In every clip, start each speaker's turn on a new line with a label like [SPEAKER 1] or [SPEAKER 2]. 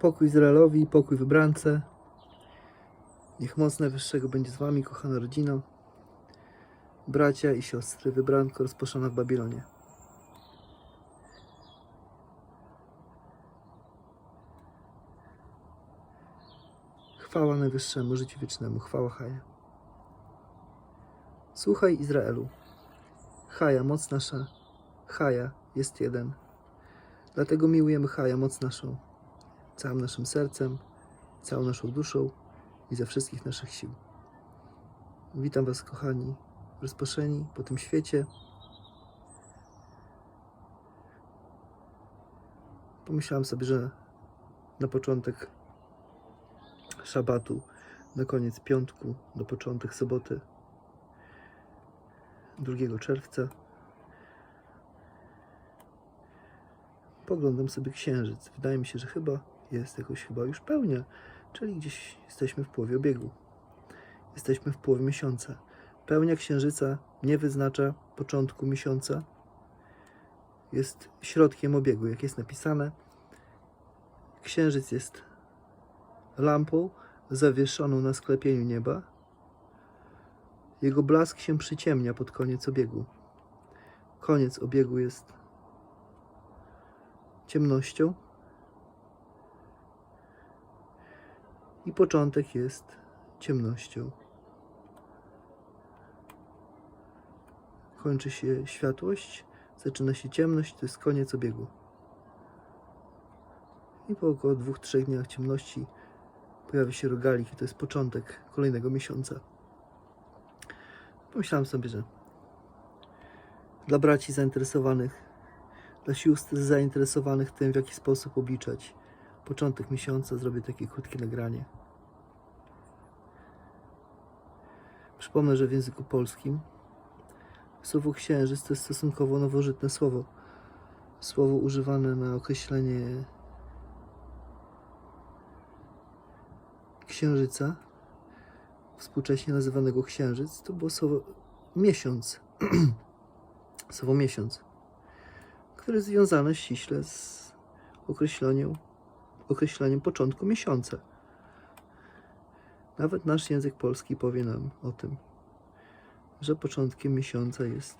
[SPEAKER 1] Pokój Izraelowi, pokój wybrance. Niech moc Najwyższego będzie z wami, kochana rodzino. Bracia i siostry, wybranko rozpoczęna w Babilonie. Chwała Najwyższemu, życiu wiecznemu, chwała Haja. Słuchaj Izraelu. Haja, moc nasza, Haja jest jeden. Dlatego miłujemy Haja, moc naszą, całym naszym sercem, całą naszą duszą i ze wszystkich naszych sił. Witam Was, kochani, rozproszeni po tym świecie. Pomyślałem sobie, że na początek szabatu, na koniec piątku, do początek soboty, 2 czerwca, poglądam sobie księżyc. Wydaje mi się, że chyba jest jakoś chyba już pełnia, czyli gdzieś jesteśmy w połowie obiegu. Jesteśmy w połowie miesiąca. Pełnia księżyca nie wyznacza początku miesiąca. Jest środkiem obiegu, jak jest napisane. Księżyc jest lampą zawieszoną na sklepieniu nieba. Jego blask się przyciemnia pod koniec obiegu. Koniec obiegu jest ciemnością i początek jest ciemnością. Kończy się światłość, zaczyna się ciemność, to jest koniec obiegu. I po około dwóch, trzech dniach ciemności pojawi się rogalik i to jest początek kolejnego miesiąca. Pomyślałem sobie, że dla braci zainteresowanych, dla sióstr zainteresowanych tym, w jaki sposób obliczać początek miesiąca, zrobię takie krótkie nagranie. Przypomnę, że w języku polskim słowo księżyc to jest stosunkowo nowożytne słowo. Słowo używane na określenie księżyca, współcześnie nazywanego księżyc, to było słowo miesiąc. słowo miesiąc, które jest związane ściśle z określeniem, określeniem początku miesiąca. Nawet nasz język polski powie nam o tym, że początkiem miesiąca jest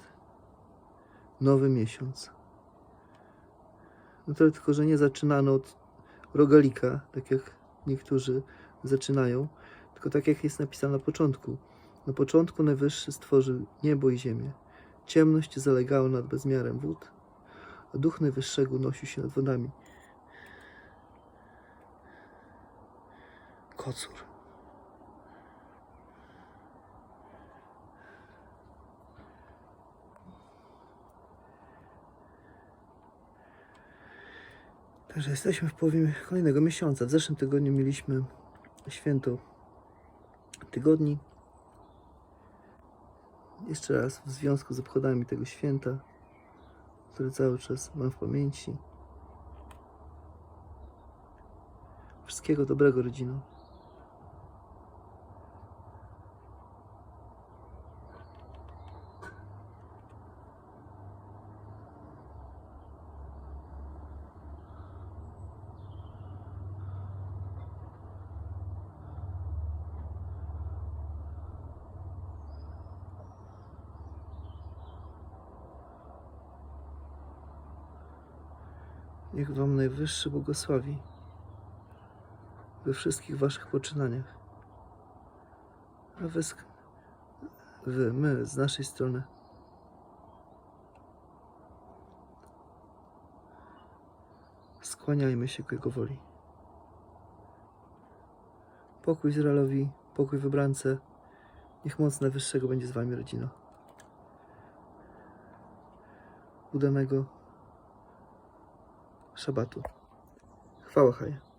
[SPEAKER 1] nowy miesiąc. No to tylko, że nie zaczynano od rogalika, tak jak niektórzy zaczynają, tylko tak jak jest napisane na początku. Na początku Najwyższy stworzył niebo i ziemię. Ciemność zalegała nad bezmiarem wód, a Duch Najwyższego unosił się nad wodami. Kocur. Także jesteśmy w połowie kolejnego miesiąca. W zeszłym tygodniu mieliśmy święto tygodni. Jeszcze raz w związku z obchodami tego święta, które cały czas mam w pamięci. Wszystkiego dobrego, rodzino. Niech Wam Najwyższy błogosławi we wszystkich Waszych poczynaniach. A wy, wy, my z naszej strony skłaniajmy się ku Jego woli. Pokój Izraelowi, pokój wybrance. Niech moc Najwyższego będzie z Wami, rodzino. Udanego szabatu. Chwała Haja.